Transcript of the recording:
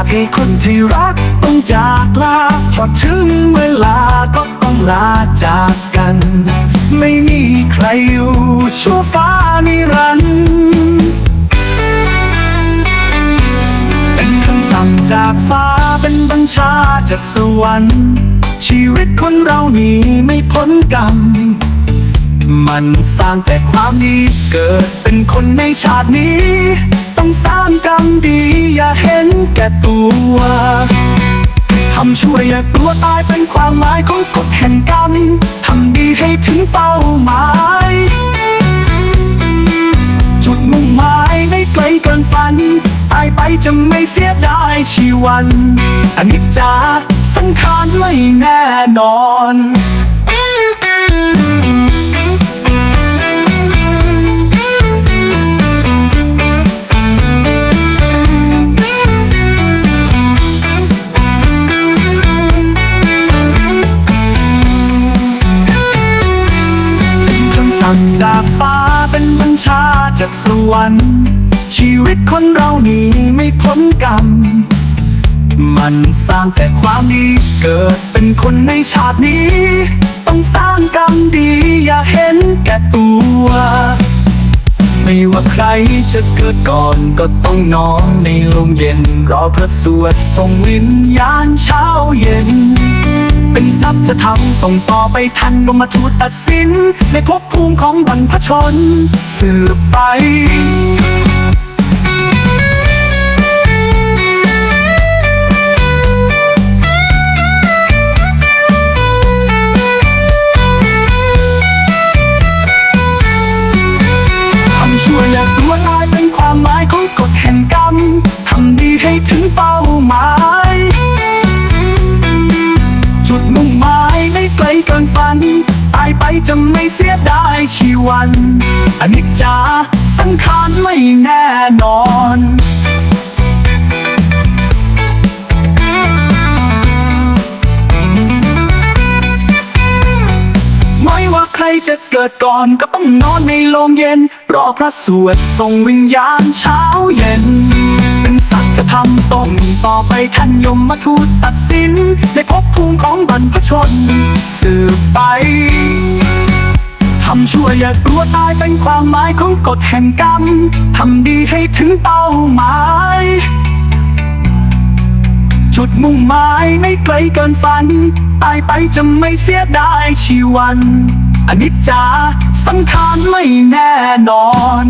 ากให้คนที่รักต้องจากลาพอถึงเวลาก็ต้องลาจากกัน ไม่มีใครอยู่ชั่วฟ้านิรันดร์เป็นคำสั่งจากฟ้าเป็นบัญชาจากสวรรค์ ชีวิตคนเรานี้ไม่พ้นกรรมมันสร้างแต่ความดีเกิดเป็นคนในชาตินี้ ต้องสร้างกรรมดี อย่าเห็นแก่ตัวทำช่วยอย่ากลัวตายเป็นความหมายของกฎแห่งกรรมทำดีให้ถึงเป้าหมาย จุดมุ่งหมายไม่ไกลเกินฝันตายไปจะไม่เสียดายชีวันอันิจจาสังขารไม่แน่นอน จากสวรรค์ ชีวิตคนเรานี้ไม่พ้นกรรม มันสร้างแต่ความดีเกิดเป็นคนในชาตินี้ ต้องสร้างกรรมดีอย่าเห็นแก่ตัว ไม่ว่าใครจะเกิดก่อนก็ต้องนอนในโรงเย็น รอพระสวดส่งวิญญาณเช้าเย็น เป็นทรัพย์จะทำส่งต่อไปทันลงมาทูตตัดสิน ในภพภูมิของบรรพชน สืบไป ฝัน ตายไปจะไม่เสียดายชีวันอนิจจาสังขารไม่แน่นอน จะเกิดก่อนก็ต้องนอนในโรงเย็น รอพระสวดส่งวิญญาณเช้าเย็น เป็นสัจธรรมส่งต่อไปท่านยมมาทูตตัดสิน ในภพภูมิของบรรพชน สืบไปทำชั่วอย่ากลัวตายเป็นความหมายของกฎแห่งกรรม ทำดีให้ถึงเป้าหมาย จุดมุ่งหมายไม่ไกลเกินฝัน ตายไปจะไม่เสียดายชีวัน อนิจจาสังขารไม่แน่นอน